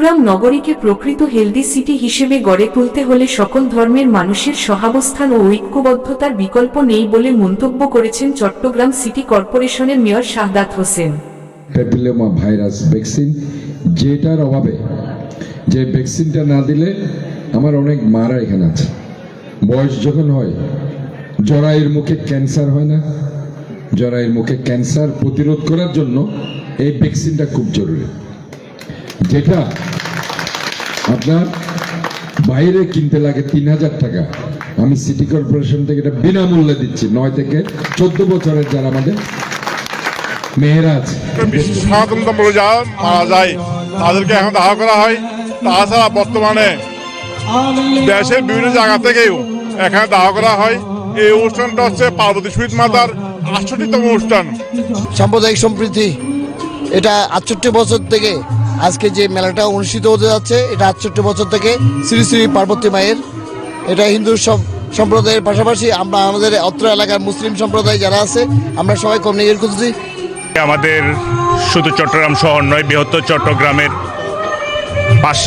চট্টগ্রাম নগরীকে প্রকৃত healthy city হিসেবে গড়ে তুলতে হলে সকল ধর্মের মানুষের সহাবস্থান ও ঐক্যবদ্ধতার বিকল্প নেই বলে মন্তব্য করেছেন চট্টগ্রাম সিটি কর্পোরেশনের mayor Shahadat Hossain. Papilloma virus vaccine, যেটার অভাবে যে ভ্যাকসিনটা না দিলে আমার অনেক মারা এখানে আছে। বয়স যখন হয়, জরায়ুর মুখে ক্যান্সার হয় না। জরায়ুর মুখে ক্যান্সার প্রতিরোধ করার জন্য এই ভ্যাকসিনটা খুব জরুরি। যেটা আপনার বাইরে কিনতে লাগে তিন হাজার টাকা। আমি সিটি কর্পোরেশন থেকে এটা বিনামূল্যে দিচ্ছি। নয় থেকে চোদ্দ বছরের যারা আমাদের মেয়েরা আছে। ধর্ম যারা মারা যায় তাদেরকে এখন দাহ করা হয়। তাছাড়া বর্তমানে দেশের বিভিন্ন জায়গা থেকেও এখানে দাহ করা হয়। এই অনুষ্ঠানটা হচ্ছে পার্বতী শহীদ মাতার আটষট্টিতম অনুষ্ঠান। সাম্প্রদায়িক সম্প্রীতি এটা আটষট্টি বছর থেকে আজকে যে মেলাটা অনুষ্ঠিত হতে যাচ্ছে, এটা আটষট্টি বছর থেকে শ্রী শ্রী পার্বতী মায়ের। এটা হিন্দু সব সম্প্রদায়ের পাশাপাশি আমরা আমাদের অত্র এলাকার মুসলিম সম্প্রদায় যারা আছে, আমরা সবাই কম কমিউনিকেট করছি আমাদের শুধু চট্টগ্রাম শহর নয়, বৃহত্তর চট্টগ্রামের পাশ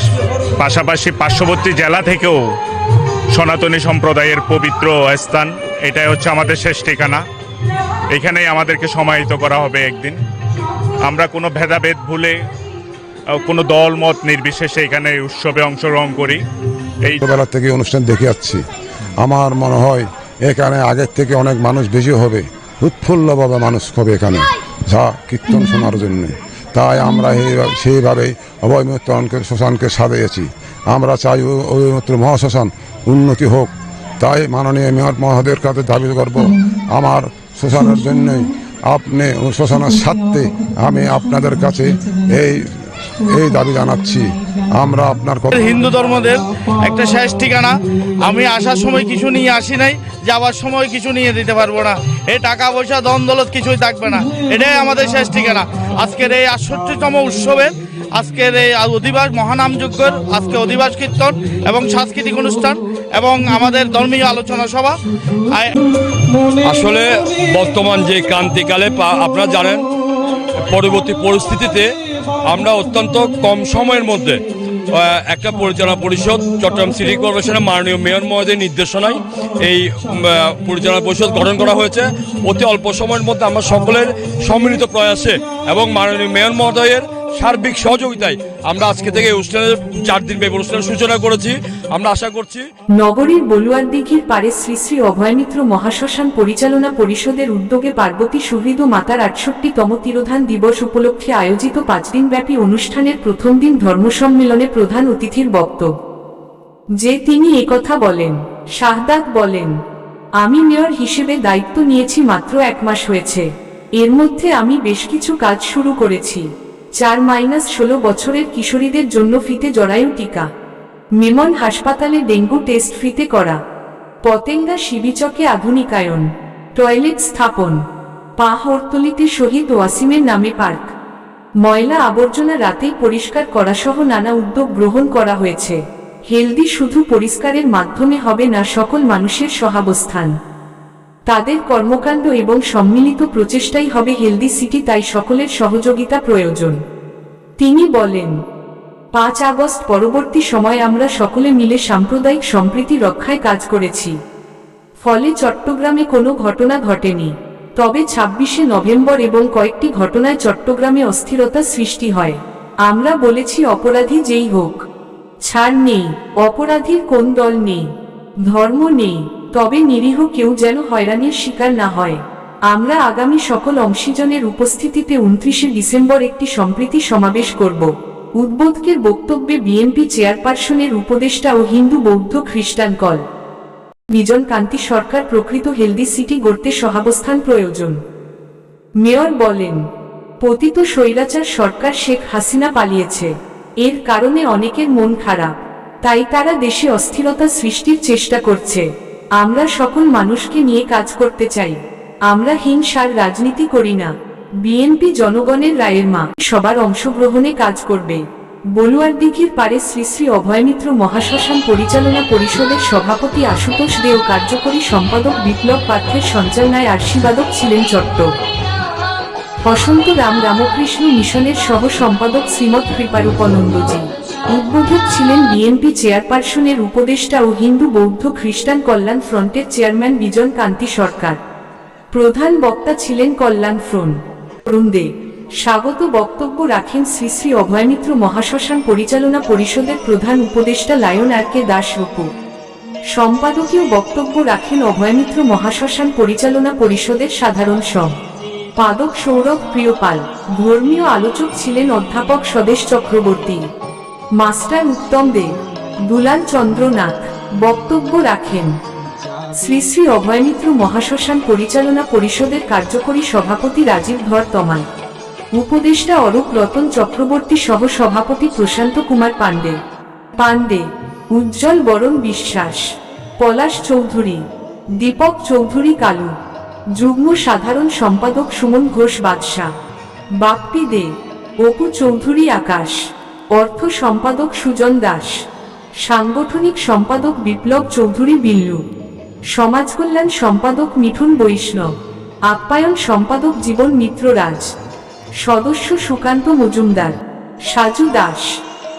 পাশাপাশি পার্শ্ববর্তী জেলা থেকেও সনাতনী সম্প্রদায়ের পবিত্র স্থান। এটাই হচ্ছে আমাদের শেষ ঠিকানা। এখানেই আমাদেরকে সমাহিত করা হবে একদিন। আমরা কোনো ভেদাভেদ ভুলে কোনো দল, মত নির্বিশেষে এখানে উৎসবে অংশগ্রহণ করি। এই ছোটবেলা থেকে অনুষ্ঠান দেখে যাচ্ছি আমার মনে হয় এখানে আগের থেকে অনেক মানুষ বেশি হবে, উৎফুল্লভাবে মানুষ হবে এখানে। যা কীর্তন শোনার জন্য। তাই আমরা সেইভাবে অভয়মিত্রকে শ্মশানকে সাজিয়েছি। আমরা চাই অভয়মিত্র মহাশ্মশান উন্নতি হোক। তাই মাননীয় মেয়র মহোদয়ের কাছে দাবি করব, আমার শ্মশানের জন্যই আপনি শ্মশানের স্বার্থে আমি আপনাদের কাছে এই এই দাবি জানাচ্ছি। আমরা আপনার হিন্দু ধর্মদের একটা শেষ ঠিকানা। আমি আসার সময় কিছু নিয়ে আসি নাই যাওয়ার সময় কিছু নিয়ে দিতে পারব না। এই টাকা পয়সা দন দলত কিছুই থাকবে না। এটাই আমাদের শেষ ঠিকানা। আজকের এই আটষট্টিতম উৎসবের আজকের এই অধিবাস মহানামযজ্ঞের আজকে অধিবাস কীর্তন এবং সাংস্কৃতিক অনুষ্ঠান এবং আমাদের ধর্মীয় আলোচনা সভা। আসলে বর্তমান যে ক্রান্তিকালে পা- আপনারা জানেন পরবর্তী পরিস্থিতিতে আমরা অত্যন্ত কম সময়ের মধ্যে একটা পরিচালনা পরিষদ, চট্টগ্রাম সিটি কর্পোরেশনের মাননীয় মেয়র মহোদয়ের নির্দেশনায় এই পরিচালনা পরিষদ গঠন করা হয়েছে। অতি অল্প সময়ের মধ্যে আমরা সকলের সম্মিলিত প্রয়াসে এবং মাননীয় মেয়র মহোদয়ের সার্বিক সহযোগিতায় আমরা আজকে থেকে অনুষ্ঠানের চার দিন ব্যাপী অনুষ্ঠানের সূচনা করেছি। আমরা আশা করছি নগরীর বলুয়ার দিঘির পারে শ্রী শ্রী অভয়মিত্র মহাশ্মশান পরিচালনা পরিষদের উদ্যোগে পার্বতী সুহৃদ মাতার আটষট্টিতম তিরোধান দিবস উপলক্ষে আয়োজিত পাঁচ দিনব্যাপী অনুষ্ঠানের প্রথম দিন ধর্ম সম্মেলনে প্রধান অতিথির বক্তব্য। যে তিনি একথা বলেন, শাহদাত বলেন, আমি মেয়র হিসেবে দায়িত্ব নিয়েছি মাত্র এক মাস হয়েছে। এর মধ্যে আমি বেশ কিছু কাজ শুরু করেছি। চার মাইনাস ষোলো বছরের কিশোরীদের জন্য ফিতে জরায়ু টিকা। মেমন হাসপাতালে ডেঙ্গু টেস্ট ফিতে করা। পতেঙ্গা শিবিচকে আধুনিকায়ন। টয়লেট স্থাপন। পা হরতলিতে শহীদ ওয়াসিমের নামে পার্ক। ময়লা আবর্জনা রাতেই পরিষ্কার করা সহ নানা উদ্যোগ গ্রহণ করা হয়েছে। হেলদি শুধু পরিষ্কারের মাধ্যমে হবে না সকল মানুষের সহাবস্থান। তাদের কর্মকাণ্ড এবং সম্মিলিত প্রচেষ্টাই হবে হেলদি সিটি, তাই সকলের সহযোগিতা প্রয়োজন। তিনি বলেন, পাঁচ আগস্ট পরবর্তী সময় আমরা সকলে মিলে সাম্প্রদায়িক সম্প্রীতি রক্ষায় কাজ করেছি। ফলে চট্টগ্রামে কোনো ঘটনা ঘটেনি। তবে ছাব্বিশে নভেম্বর এবং কয়েকটি ঘটনায় চট্টগ্রামে অস্থিরতা সৃষ্টি হয়। আমরা বলেছি, অপরাধী যেই হোক, ছাড় নেই, অপরাধীর কোন দল নেই, ধর্ম নেই তবে নিরীহ কেউ যেন হয়রানির শিকার না হয়। আমরা আগামী সকল অংশীজনের উপস্থিতিতে উনত্রিশে ডিসেম্বর একটি সম্প্রীতি সমাবেশ করব। উদ্বোধকের বক্তব্যে বিএনপি চেয়ারপারসনের উপদেষ্টা ও হিন্দু বৌদ্ধ খ্রিস্টান কল। বিজন কান্তি সরকার প্রকৃত হেলদি সিটি গড়তে সহাবস্থান প্রয়োজন। মেয়র বলেন, পতিত স্বৈরাচার সরকার শেখ হাসিনা পালিয়েছে। এর কারণে অনেকের মন খারাপ। তাই তারা দেশে অস্থিরতা সৃষ্টির চেষ্টা করছে। আমরা সকল মানুষকে নিয়ে কাজ করতে চাই। আমরা হিংসার রাজনীতি করি না। বিএনপি জনগণের রায়ের মা। সবার অংশগ্রহণে কাজ করবে। বলুয়ার দিঘির পারে শ্রী শ্রী অভয়মিত্র মহাশ্মশান পরিচালনা পরিষদের সভাপতি আশুতোষ দে ও কার্যকরী সম্পাদক বিপ্লব পাত্রের সঞ্চালনায় আশীর্বাদক ছিলেন চট্ট বসন্ত রাম রামকৃষ্ণ মিশনের সহ সম্পাদক শ্রীমৎ কৃপারূপানন্দজি। ছিলেন বিএনপি চেয়ারপারসনের উপদেষ্টা ও হিন্দু বৌদ্ধ খ্রিস্টান কল্যাণ ফ্রন্টের চেয়ারম্যান বিজন কান্তি সরকার। প্রধান বক্তা ছিলেন কল্যাণ ফ্রন্ট। অরুণ দে স্বাগত বক্তব্য রাখেন শ্রী শ্রী অভয়মিত্র মহাশ্মশান পরিচালনা পরিষদের প্রধান উপদেষ্টা Lion R K Das Rupu. সম্পাদকীয় বক্তব্য রাখেন অভয়মিত্র মহাশ্মশান পরিচালনা পরিষদের সাধারণ সম। পাদক সৌরভ প্রিয়পাল। ধর্মীয় আলোচক ছিলেন অধ্যাপক স্বদেশ চক্রবর্তী। মাস্টার উত্তম দে দুলাল চন্দ্রনাথ বক্তব্য রাখেন। শ্রী শ্রী অভয়মিত্র মহাশ্মশান পরিচালনা পরিষদের কার্যকরী সভাপতি রাজীব ধর তমাল, উপদেষ্টা অরূপ রতন চক্রবর্তী সহ সভাপতি প্রশান্ত কুমার পাণ্ডে পাণ্ডে, উজ্জ্বল বরণ বিশ্বাস, পলাশ চৌধুরী, দীপক চৌধুরী কালু, যুগ্ম সাধারণ সম্পাদক সুমন ঘোষ বাদশাহ, বাপ্পি দে, অপু চৌধুরী আকাশ। অর্থ সম্পাদক সুজন দাস, সাংগঠনিক সম্পাদক বিপ্লব চৌধুরী বিল্লু, সমাজ কল্যাণ সম্পাদক মিঠুন বৈষ্ণব, আপ্যায়ন সম্পাদক জীবন মিত্র রাজ, সদস্য সুকান্ত মজুমদার, সাজু দাস,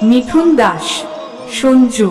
মিঠুন দাস, সঞ্জু